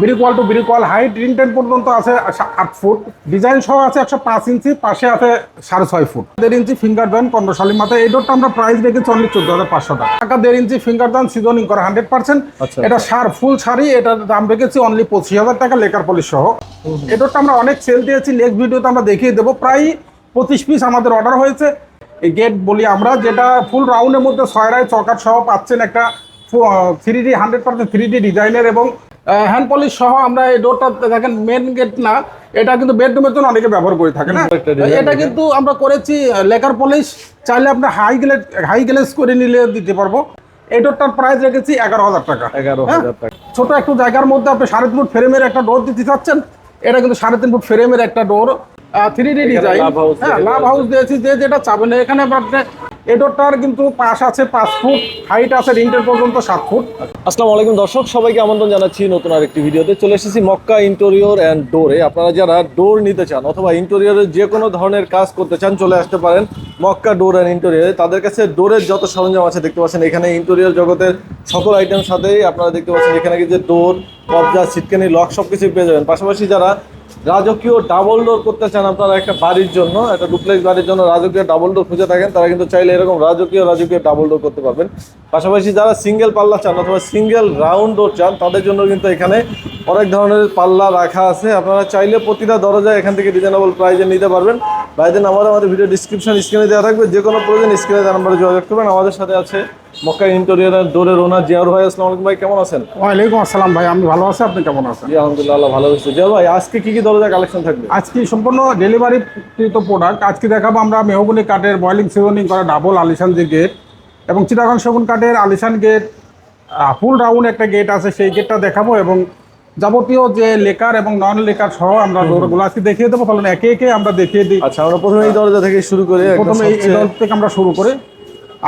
Brick wall two brick wall height রিনটেন পর্যন্ত আছে আট ফুট। ডিজাইন সহ আছে একশো পাঁচ ইঞ্চি পাশে আছে সাড়ে ছয় ফুট। দেড় ইঞ্চি ফিঙ্গার ব্যান্ড পনেরো সালের মাথায় এই ডোরটা আমরা প্রাইস রেখেছি অনলি চোদ্দ হাজার পাঁচশো টাকা। টাকা দেড় ইঞ্চি ফিঙ্গার ব্যান্ড সিজনিং করা হান্ড্রেড পার্সেন্ট আচ্ছা। এটা সার ফুল শাড়ি এটার দাম রেখেছি অনলি পঁচিশ হাজার টাকা লেকার পলিশ সহ। এই ডোরটা আমরা অনেক সেল দিয়েছি। নেক্সট ভিডিওতে আমরা দেখিয়ে দেবো। প্রায় পঁচিশ পিস আমাদের অর্ডার হয়েছে। এই গেট বলি আমরা যেটা ফুল রাউন্ডের মধ্যে ছয়রায় চকার সহ পাচ্ছেন একটা three D hundred percent three D ডিজাইনের এবং হ্যান্ড পলিশ সহ আমরা এই ডোরটা দেখেন মেন গেট না এটা কিন্তু বেডরুমের জন্য অনেকে ব্যবহার করে থাকে না এটা কিন্তু আমরা করেছি লেকার পলিশ চাইলে আপনার হাই গ্লেজ হাই গ্লেজ করে নিলে দিতে পারব। এই ডোরটার প্রাইস রেখেছি এগারো হাজার টাকা। এগারো হ্যাঁ? হাজার টাকা। ছোট একটু জায়গার মধ্যে আপনি সাড়ে তিন ফুট ফ্রেমের একটা ডোর দিতে চাচ্ছেন এটা কিন্তু সাড়ে তিন ফুট ফ্রেমের একটা door three D design love হ্যাঁ লাভ হাউস দিয়েছি যে যেটা চাবেন। এখানে আপনি এই ডোরটার কিন্তু পাশ আছে পাঁচ ফুট হাইট আছে রিন্টের পর্যন্ত সাত ফুট। আসসালামু আলাইকুম দর্শক সবাইকে আমন্ত্রণ জানাচ্ছি নতুন আরেকটি ভিডিওতে। চলে এসেছি মক্কা ইন্টেরিয়র অ্যান্ড ডোরে আপনারা যারা ডোর নিতে চান অথবা ইন্টেরিয়রের যে কোনো ধরনের কাজ করতে চান চলে আসতে পারেন মক্কা ডোর অ্যান্ড ইন্টেরিয়রে তাদের কাছে ডোরের যত সরঞ্জাম আছে দেখতে পাচ্ছেন এখানে ইন্টেরিয়র জগতের সকল আইটেম সাথেই আপনারা দেখতে পাচ্ছেন এখানে যে ডোর কবজা সিটকানি লক সব কিছু পেয়ে যাবেন। পাশাপাশি যারা রাজকীয় ডাবল ডোর করতে চান আপনারা একটা বাড়ির জন্য, একটা ডুপ্লেক্স বাড়ির জন্য রাজকীয় ডাবল ডোর খুঁজে থাকেন, তারা কিন্তু চাইলে এরকম রাজকীয় রাজকীয় ডাবল ডোর করতে পারবেন। পাশাপাশি যারা সিঙ্গেল পাল্লা চান অথবা সিঙ্গেল রাউন্ড ডোর চান, তাদের জন্য কিন্তু এখানে অনেক ধরনের পাল্লা রাখা আছে। আপনারা চাইলে প্রতিটা দরজায় এখান থেকে রিজনেবল প্রাইজে নিতে পারবেন। ভাইদের নাম্বার আমাদের ভিডিও ডিসক্রিপশন স্ক্রিনে দেওয়া থাকবে। যে কোনো প্রয়োজন স্ক্রিনে দেওয়া নাম্বারে যোগাযোগ করবেন। আমাদের সাথে আছে মক্কা ইন্টেরিয়র ডোরের ওনার জিয়াউর ভাই আসসালামু আলাইকুম ভাই কেমন আছেন? ওয়ালাইকুম আসসালাম ভাই আমি ভালো আছি আপনি কেমন আছেন? জি আলহামদুলিল্লাহ ভালো হয়েছে জিয়াউর ভাই আজকে কি কি দরজা কালেকশন থাকবে? আজকে সম্পূর্ণ ডেলিভারি কৃত প্রোডাক্ট আজকে দেখাবো আমরা মেহগুনি কাঠের বয়েলিং সিজনিং করা ডাবল আলিশান যে গেট এবং চিটাগং সেগুন কাঠের আলিশান গেট ফুল রাউন্ড একটা গেট আছে সেই গেটটা দেখাবো এবং যাবতীয় যে লেকার এবং নন লেকার সহ আমরা ডোরগুলো আজকে দেখিয়ে দেবো। ফলে একে একে আমরা দেখিয়ে দিই। আচ্ছা আমরা প্রথমে এই দরজা থেকে শুরু করি প্রথমে এই সবচেয়ে- থেকে আমরা শুরু করে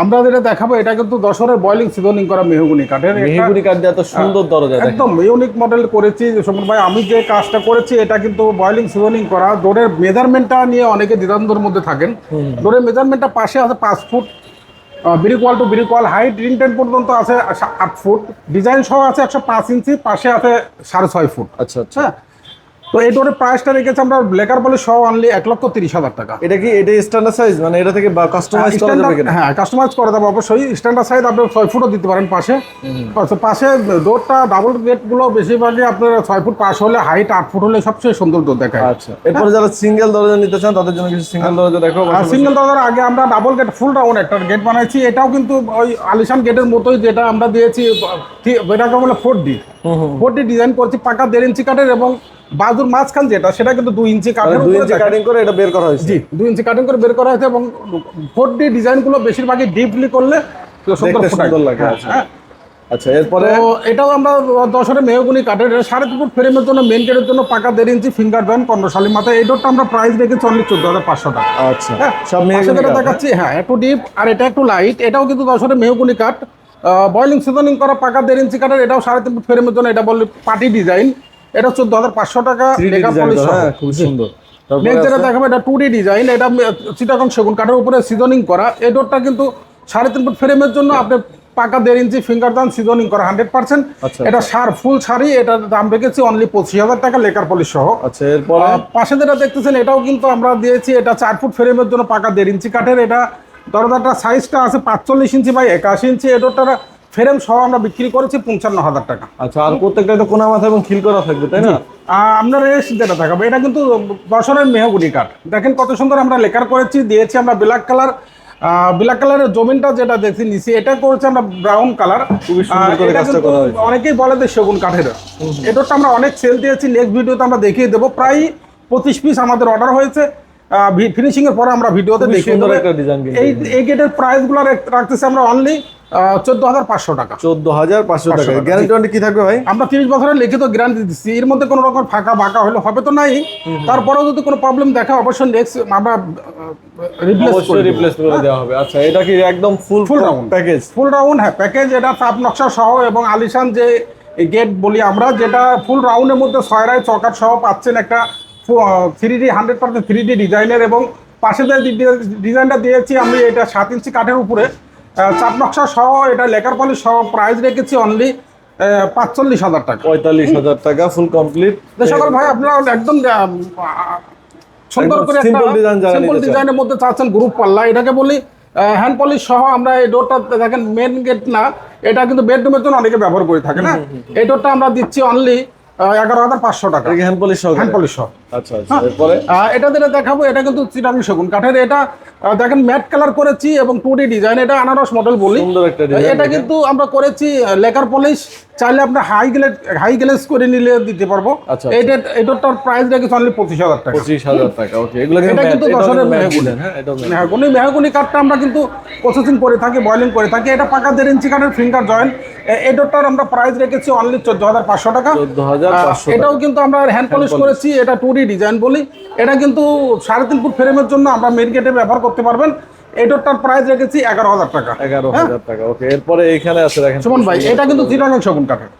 আমরা যেটা দেখাবো এটা কিন্তু দশরের বয়লিং সিজনিং করা মেহগুনি কাঠের। মেহগুনি কাঠ দিয়ে এত সুন্দর দরজা একদম ইউনিক মডেল করেছি সমর ভাই। আমি যে কাজটা করেছি এটা কিন্তু বয়লিং সিজনিং করা। ডোরের মেজারমেন্টটা নিয়ে অনেকে দ্বিধান্তর মধ্যে থাকেন। ডোরের মেজারমেন্টটা পাশে আছে পাঁচ foot brick wall two brick wall height রিনটেন পর্যন্ত আছে আট ফুট। ডিজাইন সহ আছে একশো পাঁচ ইঞ্চি পাশে আছে সাড়ে ছয় ফুট। আচ্ছা আচ্ছা। হ্যাঁ? তো এই ডোরের প্রাইসটা রেখেছে আমরা লেকার বলে সহ আনলি এক লক্ষ তিরিশ হাজার টাকা। এটা কি এটা স্ট্যান্ডার্ড সাইজ মানে এটা থেকে কাস্টমাইজ করা যাবে হ্যাঁ কাস্টমাইজ করে দেবো অবশ্যই। স্ট্যান্ডার্ড সাইজ আপনি ছয় ফুটও দিতে পারেন পাশে। আচ্ছা, পাশে ডোরটা ডাবল গেটগুলো বেশিরভাগই আপনার ছয় ফুট পাশ হলে হাইট আট ফুট হলে সবচেয়ে সুন্দর ডোর দেখায়। আচ্ছা এরপরে যারা সিঙ্গেল দরজা নিতে চান তাদের জন্য কিছু সিঙ্গেল দরজা দেখো আর সিঙ্গেল দরজার আগে আমরা ডাবল গেট ফুল রাউন্ড একটা গেট বানাইছি। এটাও কিন্তু ওই আলিশান গেটের মতোই যেটা আমরা দিয়েছি এটাকে বলে four D four D design করছি পাকা দেড় ইঞ্চি কাঠের এবং বাজুর মাঝখান যেটা সেটা কিন্তু দুই ইঞ্চি মানে দুই ইঞ্চি কাটিং করে এটা বের করা হয়েছে। জি দুই ইঞ্চি কাটিং করে বের করা হয়েছে এবং ফোর ডি ডিজাইনগুলো বেশিরভাগই ডিপলি করলে সুন্দর সুন্দর লাগে, হ্যাঁ, আচ্ছা। হ্যাঁ। আচ্ছা এরপরে? এটাও আমরা দশরে মেহগুনি কাঠের এটা সাড়ে তিন ফুট ফ্রেমের জন্য মেন গেটের জন্য পাকা দেড় ইঞ্চি ফিঙ্গার ব্যান্ড পনেরো সালের মাথায় এই ডোরটা আমরা প্রাইস রেখেছি অনলি চোদ্দ হাজার পাঁচশো টাকা। আচ্ছা হ্যাঁ সব মেহগুনি দেখাচ্ছি হ্যাঁ একটু ডিপ আর এটা একটু লাইট এটাও কিন্তু দশরে মেহগুনি কাঠ। বয়লিং সিজনিং করা পাকা দেড় ইঞ্চি কাঠের এটাও সাড়ে তিন ফুট ফ্রেমের জন্য এটা বলে পার্টি ডিজাইন এটা চোদ্দ হাজার পাঁচশো টাকা 3D লেখা design পলিশ করা, সহ। হ্যাঁ খুব সুন্দর। নেক্সট যেটা দেখাবো এটা টু ডি ডিজাইন এটা চিটাগং সেগুন কাঠের উপরে সিজনিং করা। এই ডোরটা কিন্তু সাড়ে তিন ফুট ফ্রেমের জন্য আপনি পাকা দেড় ইঞ্চি ফিঙ্গার দান সিজনিং করা হান্ড্রেড পার্সেন্ট আচ্ছা, এটা সার ফুল শাড়ি এটার দাম রেখেছি অনলি পঁচিশ হাজার টাকা লেকার পলিশ সহ। আচ্ছা এরপরে? পাশে যেটা দেখতেছেন এটাও কিন্তু আমরা দিয়েছি এটা চার ফুট ফ্রেমের জন্য পাকা দেড় ইঞ্চি কাঠের এটা দরজাটা সাইজটা আছে পাঁচচল্লিশ ইঞ্চি বাই একাশি ইঞ্চি। এডোরটা ফ্রেম সহ আমরা বিক্রি করেছি পঞ্চান্ন হাজার টাকা। আচ্ছা আর প্রত্যেকটা তো কোনা মাথা এবং খিল করা থাকবে তাই না? আপনার এস যেটা দেখাবো এটা কিন্তু দশরের মেহগুনি কাঠ। দেখেন কত সুন্দর আমরা লেকার করেছি দিয়েছি আমরা ব্ল্যাক কালার। ব্ল্যাক কালারের জমিনটা যেটা দেখছি নিচে এটা করেছে আমরা ব্রাউন কালার। অনেকেই বলে যে সেগুন কাঠের। এটারটা আমরা অনেক সেল দিয়েছি নেক্সট ভিডিওতে আমরা দেখিয়ে দেবো। প্রায় পঁচিশ পিস আমাদের অর্ডার হয়েছে। ফিনিশিং এর পরে আমরা ভিডিওতে ডিজাইন এই এই গেটের প্রাইসগুলো রাখতেছি আমরা অনলি চোদ্দ হাজার পাঁচশো টাকা। চোদ্দ হাজার পাঁচশো টাকা। গ্যারান্টি কি থাকবে ভাই? আমরা তিরিশ বছরের লিখিত গ্যারান্টি দিচ্ছি এর মধ্যে কোনো রকম ফাঁকা বাঁকা হলে হবে তো নাই। তারপরেও যদি কোনো প্রবলেম দেখা অবশ্যই নেক্সট আমরা রিপ্লেস অবশ্যই রিপ্লেস করে দেওয়া হবে। আচ্ছা এটা কি একদম full round। Package full round হ্যাঁ প্যাকেজ এটা নকশা সহ এবং আলিশান যে গেট বলি আমরা যেটা ফুল রাউন্ডের মধ্যে ছয়রায় চকার সহ পাচ্ছেন একটা three D hundred percent three D ডিজাইনের এবং পাশে যে ডিজাইনটা দিয়েছি আমি এটা সাত ইঞ্চি কাঠের উপরে। চাপ নকশা সহ এটা লেকার পলিশ সহ প্রাইস রেখেছি অনলি পাঁচচল্লিশ হাজার টাকা। পঁয়তাল্লিশ হাজার টাকা ফুল কমপ্লিট সকল ভাই আপনারা একদম সুন্দর করে সিম্পল ডিজাইনের মধ্যে চাচ্ছেন গ্রুপ পাল্লা। এটাকে বলি হ্যান্ড পলিশ সহ আমরা এই ডোরটা দেখেন মেন গেট না এটা কিন্তু বেডরুমের জন্য অনেকে ব্যবহার করে থাকে না? এই ডোরটা আমরা দিচ্ছি অনলি এগারো হাজার পাঁচশো টাকা। হ্যান্ড পলিশ হ্যান্ড পলিশ সহ আচ্ছা আচ্ছা এরপরে? এটা যেটা দেখাবো এটা কিন্তু চিটাং কাঠের এটা দেখেন ম্যাট কালার করেছি এবং টু ডিজাইন এটা আনারস মডেল বলি। এটা কিন্তু আমরা করেছি লেকার পলিশ চাইলে হাই গ্লেজ হাই গ্লেজ করে নিলে দিতে পারব। আচ্ছা, এটা এটার প্রাইস রেখেছি অনলি পঁচিশ হাজার টাকা। পঁচিশ হাজার টাকা ওকে এগুলো এটা কিন্তু দশরের মেহগুনি। হ্যাঁ মেহাগুনি মেহাগুনি কাঠটা আমরা কিন্তু প্রসেসিং করে থাকি বয়লিং করে থাকি। এটা পাকা দেড় ইঞ্চি কাঠের ফিঙ্গার জয়েন্ট এটার আমরা প্রাইস রেখেছি অনলি চোদ্দ হাজার পাঁচশো টাকা। চোদ্দ এটাও কিন্তু আমরা হ্যান্ড পলিশ করেছি এটা টু ডিজাইন বলি। এটা কিন্তু সাড়ে তিন ফুট ফ্রেমের জন্য আমরা মেন গেটে ব্যবহার করতে পারবেন। এটার প্রাইস রেখেছি এগারো হাজার টাকা। এগারো হাজার টাকা। ওকে এরপরে এখানে আছে দেখেন সুমন ভাই এটা কিন্তু চিটাগাং শগুন কাঠের।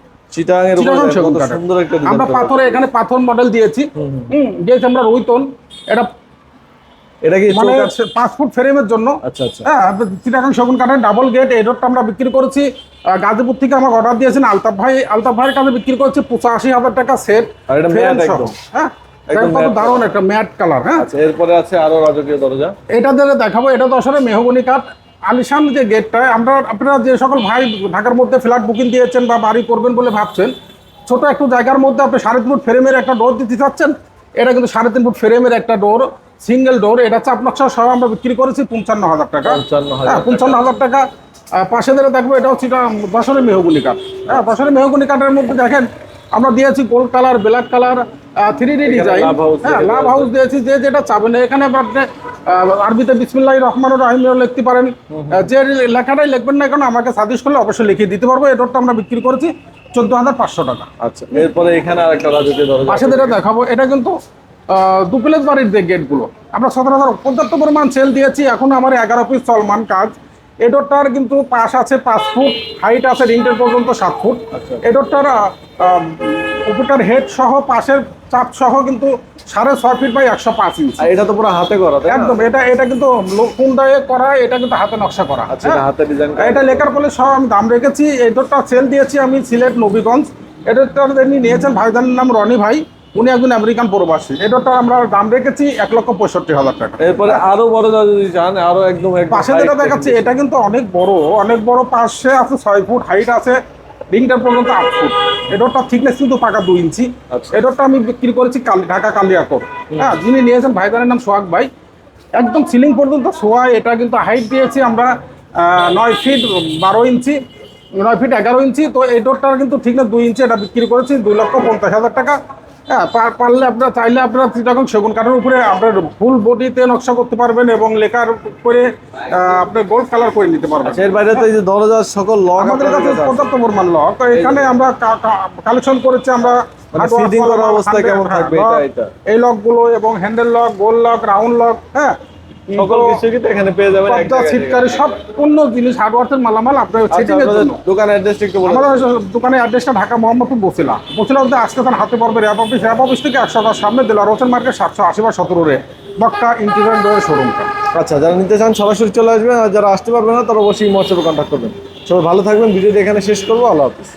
এর চিটাগাং সুন্দর একটা আমরা পাথরে এখানে পাথর মডেল দিয়েছি। হুম দিয়েছি আমরা রুইতন এটা এটা কি মানে? পাঁচ ফুট ফ্রেমের জন্য। আচ্ছা আচ্ছা। হ্যাঁ চিটাগাং শগুন কাঠের ডাবল গেট এই রোডটা আমরা বিক্রি করেছি। গাজীপুর থেকে আমাকে অর্ডার দিয়েছেন আলতাফ ভাই। আলতাফ ভাইয়ের কাছে বিক্রি করেছি পঁচাশি হাজার টাকা সেট। হ্যাঁ দারুণ একটা ম্যাট কালার হ্যাঁ। আচ্ছা এরপরে আছে আরও রাজকীয় দরজা। এটা যেটা দেখাবো এটা তো আসলে মেহগনি কাঠ। আলিশান যে গেটটা আমরা আপনারা যে সকল ভাই ঢাকার মধ্যে ফ্ল্যাট বুকিং দিয়েছেন বা বাড়ি করবেন বলে ভাবছেন ছোট একটু জায়গার মধ্যে আপনি সাড়ে তিন ফুট ফ্রেমের একটা ডোর দিতে চাচ্ছেন এটা কিন্তু সাড়ে তিন ফুট ফ্রেমের একটা ডোর সিঙ্গেল ডোর এটা চাপ নকশা সহ আমরা বিক্রি করেছি পঞ্চান্ন হাজার টাকা। পঞ্চান্ন হাজার হ্যাঁ টাকা। পাশে ধরে দেখব এটা হচ্ছে এটা বছরের মেহগুনি কাঠ। হ্যাঁ বছরের মেহগুনি কাঠের মধ্যে দেখেন আমরা দিয়েছি gold colour black colour three D design হ্যাঁ লাভ হাউস দিয়েছি যে যেটা চাবেন এখানে আপনি আরবিতে বিসমিল্লাহ রহমান রাহিমিও লিখতে পারেন। যে লেখাটাই লিখবেন না কেন আমাকে সাজেস্ট করলে অবশ্যই লিখিয়ে দিতে পারব। এটারটা আমরা বিক্রি করেছি চোদ্দ হাজার পাঁচশো টাকা। আচ্ছা এরপরে এখানে আরেকটা পাশে যেটা দেখাবো এটা কিন্তু দুপ্লেস বাড়ির যে গেটগুলো। আমরা সতেরো হাজার পর্যাপ্ত পরিমাণ সেল দিয়েছি এখন আমার এগারো পিস চলমান কাজ। এডোরটার কিন্তু পাশ আছে পাঁচ ফুট হাইট আছে রিংটের পর্যন্ত সাত ফুট। আচ্ছা। এডোরটার উপরটার হেড সহ পাশের চাপ সহ কিন্তু সাড়ে ছয় ফিট বাই একশো পাঁচ ইঞ্চ এটা তো পুরো হাতে করা একদম এটা এটা কিন্তু কুন্দায়ে করা এটা কিন্তু হাতে নকশা করা। আচ্ছা হ্যাঁ? এটা হাতে ডিজাইন এটা লেখার ফলে সব আমি দাম রেখেছি। এটারটা সেল দিয়েছি আমি সিলেট নবীগঞ্জ। এটারটা যিনি নিয়েছেন ভাইজানের নাম রনি ভাই। উনি একজন আমেরিকান প্রবাসী। এটারটা আমরা দাম রেখেছি এক লক্ষ পঁয়ষট্টি হাজার টাকা। এরপরে আরও বড় যদি চান আরও একদম পাশে যেটা দেখাচ্ছি এটা কিন্তু অনেক বড় অনেক বড় পাশে আছে ছয় ফুট হাইট আছে রিংটার পর্যন্ত আট ফুট। এটারটা থিকনেস কিন্তু পাকা দুই ইঞ্চি। আচ্ছা। এটারটা আমি বিক্রি করেছি কালি- ঢাকা কালিয়াকর হ্যাঁ যিনি নিয়েছেন ভাইজানের নাম সোহাগ ভাই। একদম সিলিং পর্যন্ত শোয়া এটা কিন্তু হাইট দিয়েছি আমরা নয় ফিট বারো ইঞ্চি নয় ফিট এগারো ইঞ্চি। তো এই ডোরটার কিন্তু ঠিক না দুই ইঞ্চি এটা বিক্রি করেছি দুই লক্ষ পঞ্চাশ হাজার টাকা। হ্যাঁ পারলে আপনার চাইলে আপনার চিটাগং সেগুন কাঠের উপরে আপনার ফুল বডিতে নকশা করতে পারবেন এবং লেখার করে আপনার গোল্ড কালার করে নিতে পারবেন। আচ্ছা, এর বাইরে তো এই যে দরজার সকল লক আমাদের কাছে পর্যাপ্ত পরিমাণ লক তো এখানে আমরা কালেকশন করেছি আমরা মানে করা অবস্থায় কেমন থাকবে এটা? এই লকগুলো এবং হ্যান্ডেল লক গোল লক রাউন্ড লক হ্যাঁ সকল কিছু কিন্তু এখানে পেয়ে যাবেন পর্দা সব জিনিস মালামাল আপনার আচ্ছা, সেটিং এর জন্য। দোকানের অ্যাড্রেসটা একটু বলে আমাদের দোকানের অ্যাড্রেসটা ঢাকা মোহাম্মদপুর বসিলা। বসিলা মধ্যে আসতে তার হাতে পড়বে অফিস অফিস থেকে একশো টাকার সামনে দিল রোশন মার্কেট সাতশো আশি বা সতেরো রে। মক্কা ইন্টিরিয়ার ডোরের শোরুমটা আচ্ছা যারা নিতে চান সরাসরি চলে আসবেন আর যারা আসতে পারবেন না তারা অবশ্যই মহোৎসবে কন্ট্যাক্ট করবেন। সবাই ভালো থাকবেন। ভিডিওটি এখানে শেষ করব। আল্লাহ হাফিজ।